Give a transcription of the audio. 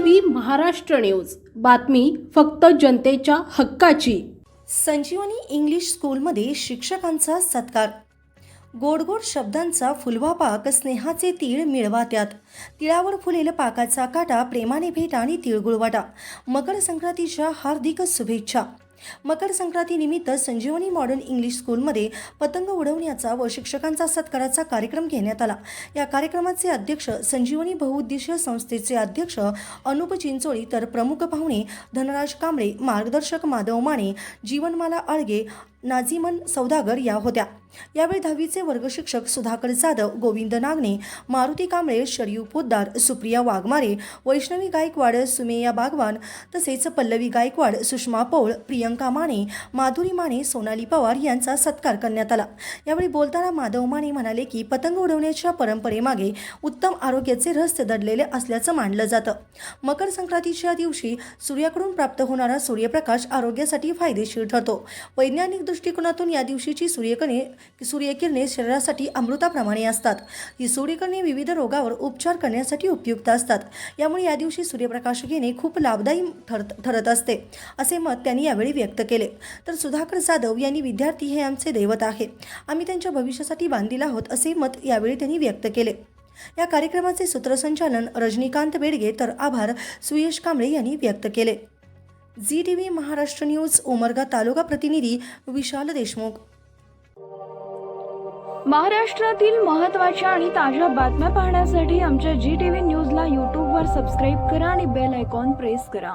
V Maharashtra news. बातमी फक्त जनतेच्या हक्काची. संजीवनी इंग्लिश स्कूलमध्ये शिक्षकांचा सत्कार. गोड गोड शब्दांचा फुलवा पाक स्नेहाचे तीळ मिळवा त्यात तिळावर फुलेल पाकाचा काटा प्रेमाने भेटा आणि तिळगुळ वाटा मकर संक्रांतीच्या हार्दिक शुभेच्छा. मकर संक्रांतीनिमित्त संजीवनी मॉडर्न इंग्लिश स्कूलमध्ये पतंग उडवण्याचा व शिक्षकांचा सत्काराचा कार्यक्रम घेण्यात आला. या कार्यक्रमाचे अध्यक्ष संजीवनी बहुउद्देशीय संस्थेचे अध्यक्ष अनुप चिंचोळी तर प्रमुख पाहुणे धनराज कांबळे मार्गदर्शक माधव माने जीवनमाला आळगे नाझीमन सौदागर या होत्या. यावेळी दहावीचे वर्ग शिक्षक सुधाकर जाधव गोविंद नागने मारुती कांबळे शरयू पोद्दार सुप्रिया वाघमारे वैष्णवी गायकवाड सुमेया बागवान तसेच पल्लवी गायकवाड सुषमा पौळ प्रियंका माने माधुरी माने सोनाली पवार यांचा सत्कार करण्यात आला. यावेळी बोलताना माधव माने म्हणाले की पतंग उडवण्याच्या परंपरेमागे उत्तम आरोग्याचे रहस्य दडलेले असल्याचं मानलं जातं. मकर संक्रांतीच्या दिवशी सूर्याकडून प्राप्त होणारा सूर्यप्रकाश आरोग्यासाठी फायदेशीर ठरतो. वैज्ञानिक दृष्टिकोनातून या दिवशीची सूर्यकणे सूर्यकिरणे शरीरासाठी अमृताप्रमाणे असतात. ही सूर्यकिरणे विविध रोगावर उपचार करण्यासाठी उपयुक्त असतात. यामुळे या दिवशी सूर्यप्रकाश घेणे खूप लाभदायी ठरत ठरत असते असे मत त्यांनी यावेळी व्यक्त केले. तर सुधाकर जाधव यांनी विद्यार्थी हे आमचे दैवत आहे. आम्ही त्यांच्या भविष्यासाठी बांधील आहोत असे मत यावेळी त्यांनी व्यक्त केले. या कार्यक्रमाचे सूत्रसंचालन रजनीकांत बेडगे तर आभार. सुयश कांबळे यांनी व्यक्त केले. Zee T V Maharashtra news Umarga taluka प्रतिनिधी विशाल देशमुख. महाराष्ट्रातील महत्त्वाच्या आणि ताज्या बातम्या पाहण्यासाठी आमच्या जी टी व्ही न्यूजला यूट्यूबवर सबस्क्राईब करा आणि बेल आयकॉन प्रेस करा.